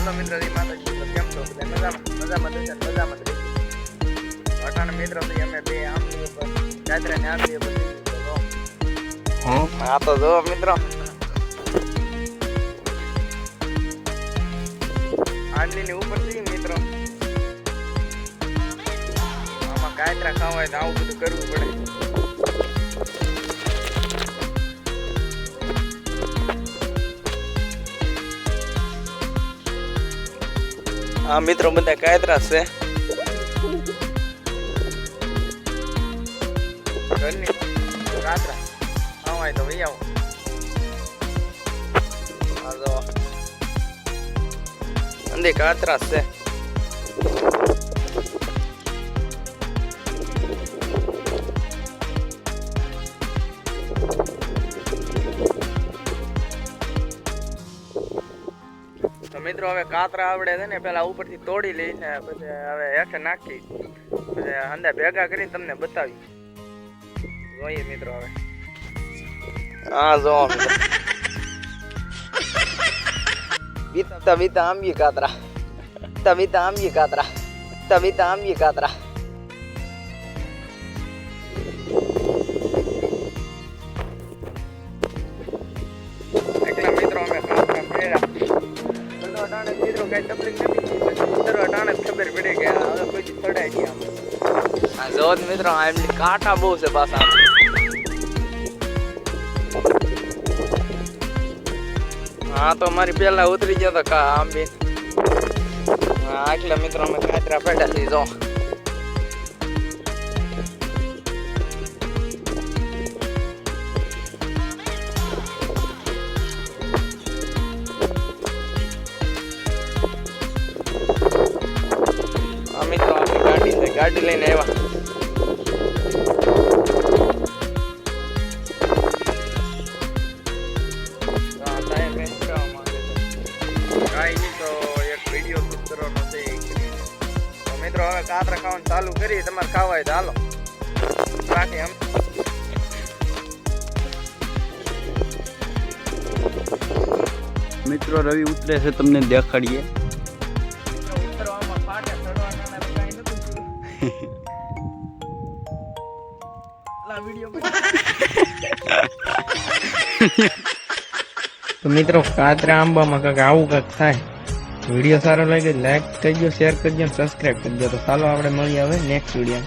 Hello મિત્રો જય માતાજી. કેમ છો બધા? મજામાં? મજામાં ને મજામાં જ. અટાણે મિત્રો તો અમે બે આમ જાત્રા ને તો જો. હા તો જો મિત્રો. આમલી ની ઉપર જઈએ મિત્રો. આમાં કાયતરા ખાવા હોય તો આવું બધું કરવું પડે. હા મિત્રો બધા કાયતરા છે. ઘરની કાતરા હા તો ભાઈ આવો. કાતરા છે. તો મિત્રો હવે કાતરા આવડે છે ને, પેલા ઉપરથી તોડી લઈને પછી હવે હેઠે નાખી, પછી અંદર ભેગા કરીને તમને બતાવી જોઈએ મિત્રો હવે. હા જો બીતા બીતા આંબી કાતરા. બીતા આંબી કાતરા. બીતા બીતા આંબી કાતરા. અટાણે મિત્રો કઈ તકલીફ નથી મિત્રો અટાણે જ ખબર પડી કે હવે કોઈ ચડાય નહીં આમ હા જો જ મિત્રો આ એમની કાંટા બહુ છે પાછા હા તો મારી પેલા ઉતરી ગયો તો કા આંબી હા આટલા મિત્રો અમે કાતરા પેટા થી જો એ લઈને તો મિત્રો હવે કાતરા ખાવાનું ચાલુ કરી તમારે ખાવા હોય તો હાલો. બાકી એમ મિત્રો રવિ ઉતરે છે તમને દેખાડીએ. તો મિત્રો, કાતરા આંબામાં કંઈક આવું કંઈક થાય. વીડિયો સારો લાગે લાઈક કરજો શેર કરજો સબસ્ક્રાઈબ કરજો. તો ચાલો, આપણે મળીએ હવે નેક્સ્ટ વીડિયો